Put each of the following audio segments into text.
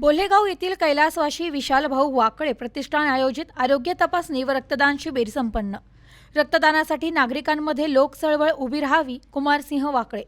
बोल्हेगाव येथील कैलासवाशी विशाल भाऊ वाकळे प्रतिष्ठान आयोजित आरोग्य तपासणी व रक्तदान शिबिर संपन्न. रक्तदानासाठी नागरिकांमध्ये लोकचळवळ उभी राहावी कुमारसिंह वाकळे.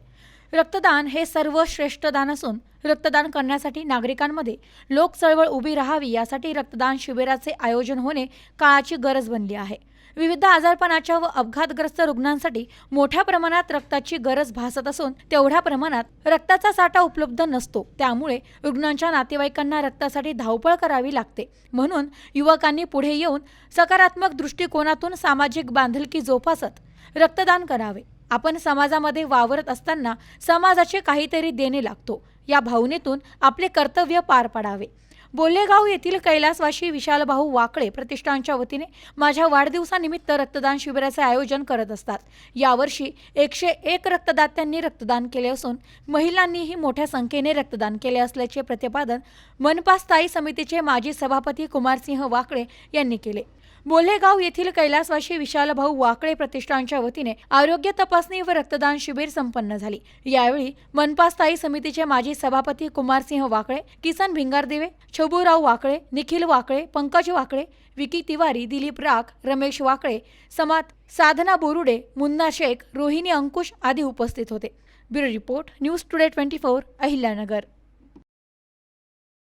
रक्तदान हे सर्वश्रेष्ठ दान असून रक्तदान करण्यासाठी नागरिकांमध्ये लोक चळवळ उभी राहावी यासाठी रक्तदान शिबिराचे आयोजन होणे काळाची गरज बनली आहे. विविध आजारपणाच्या व अपघातग्रस्त रुग्णांसाठी मोठ्या प्रमाणात रक्ताची गरज भासत असून तेवढ्या प्रमाणात रक्ताचा साठा उपलब्ध नसतो. त्यामुळे रुग्णांच्या नातेवाईकांना रक्तासाठी धावपळ करावी लागते. म्हणून युवकांनी पुढे येऊन सकारात्मक दृष्टिकोनातून सामाजिक बांधिलकी जोपासत रक्तदान करावे. आपण समाजामध्ये वावरत असताना समाजाचे काहीतरी देणे लागतो. या भावनेतून आपले कर्तव्य पार पाडावे. बोल्लेगाव येथील कैलासवाशी विशालभाऊ वाकळे प्रतिष्ठानच्या वतीने माझ्या वाढदिवसानिमित्त रक्तदान शिबिराचे आयोजन करत असतात. यावर्षी एकशे एक रक्तदात्यांनी रक्तदान केले असून महिलांनीही मोठ्या संख्येने रक्तदान केले असल्याचे प्रतिपादन मनपा स्थायी समितीचे माजी सभापती कुमारसिंह वाकळे यांनी केले. बोल्हेगाव येथील कैलासवाशी विशालभाऊ वाकळे प्रतिष्ठानच्या वतीने आरोग्य तपासणी व रक्तदान शिबिर संपन्न झाली. यावेळी मनपा स्थायी समितीचे माजी सभापती कुमारसिंह वाकळे किसन भिंगारदेवे छबूराव वाकळे निखिल वाकळे पंकज वाकळे विकी तिवारी दिलीप राख रमेश वाकळे समात साधना बोरुडे मुन्ना शेख रोहिणी अंकुश आदी उपस्थित होते. Bureau report news today twenty four Ahilyanagar.